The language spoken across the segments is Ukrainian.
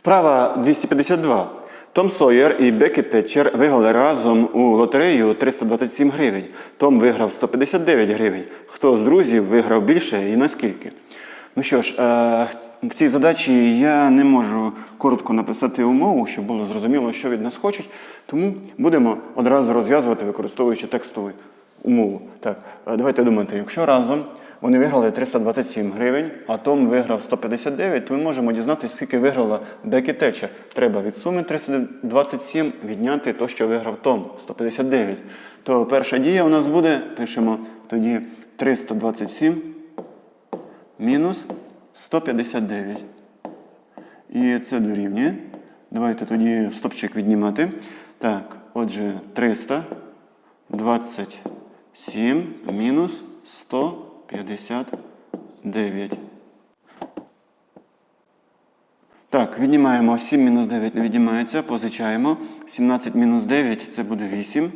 Вправа 252. Том Сойер і Бекі Тетчер виграли разом у лотерею 327 гривень. Том виграв 159 гривень. Хто з друзів виграв більше і наскільки? Ну що ж, е, в цій задачі я не можу коротко написати умову, щоб було зрозуміло, що від нас хочуть. Тому будемо одразу розв'язувати, використовуючи текстову умову. Так, е, давайте думати, якщо разом вони виграли 327 гривень, а Том виграв 159, то ми можемо дізнатися, скільки виграла Бекі Тетчер. Треба від суми 327 відняти то, що виграв Том 159. То перша дія у нас буде, пишемо тоді 327 мінус 159. І це дорівнює. Давайте тоді стопчик віднімати. Так, отже, 327 мінус 159. Так, віднімаємо 7 мінус 9 не віднімається, позичаємо. 17 мінус 9 це буде 8.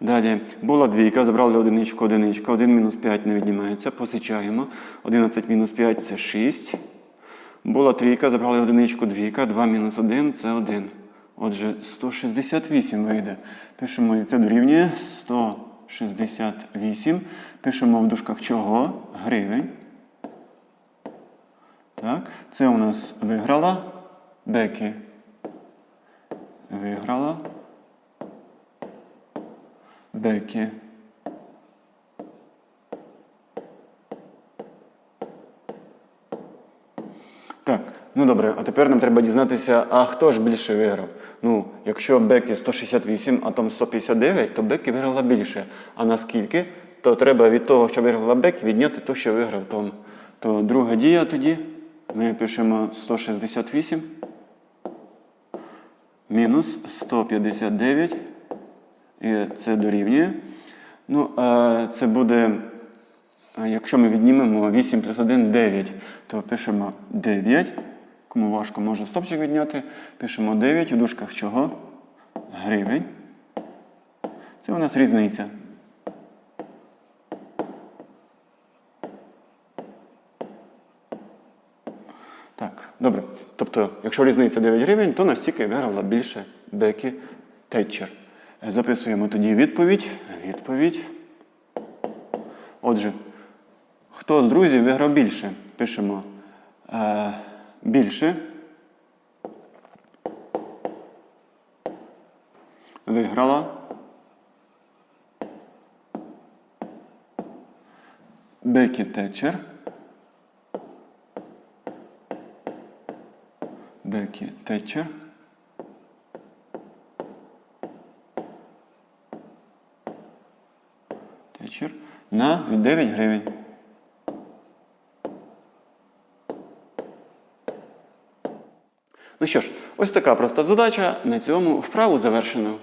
Далі була двійка, забрали одиничку, одиничка. 1 мінус 5 не віднімається, позичаємо. 11 мінус 5 це 6. Була трійка, забрали одиничку, двійка. 2 мінус 1 це 1. Отже, 168 вийде. Пишемо, і це дорівнює 168. Пишемо в дужках чого? Гривень. Так, це у нас виграла Бекі. Виграла Бекі. Так, ну добре, а тепер нам треба дізнатися, а хто ж більше виграв? Ну, якщо Бекі 168, а Том 159, то Бекі виграла більше. А наскільки? То треба від того, що виграла Бекі, відняти те, що виграв Том. То друга дія тоді. Ми пишемо 168 мінус 159. І це дорівнює. Ну, це буде, якщо ми віднімемо 8 плюс 1 9, то пишемо 9. Кому важко, можна стопчик відняти. Пишемо 9 у дужках чого? Гривень. Це у нас різниця. Так, добре. Тобто, якщо різниця 9 гривень, то настільки виграла більше Бекі Тетчер. Записуємо тоді відповідь. Відповідь. Отже, хто з друзів виграв більше? Пишемо е, більше. Виграла. Бекі Тетчер. Бекі Тетчер. Тетчер на 9 гривень. Ну що ж, ось така проста задача. На цьому вправу завершено.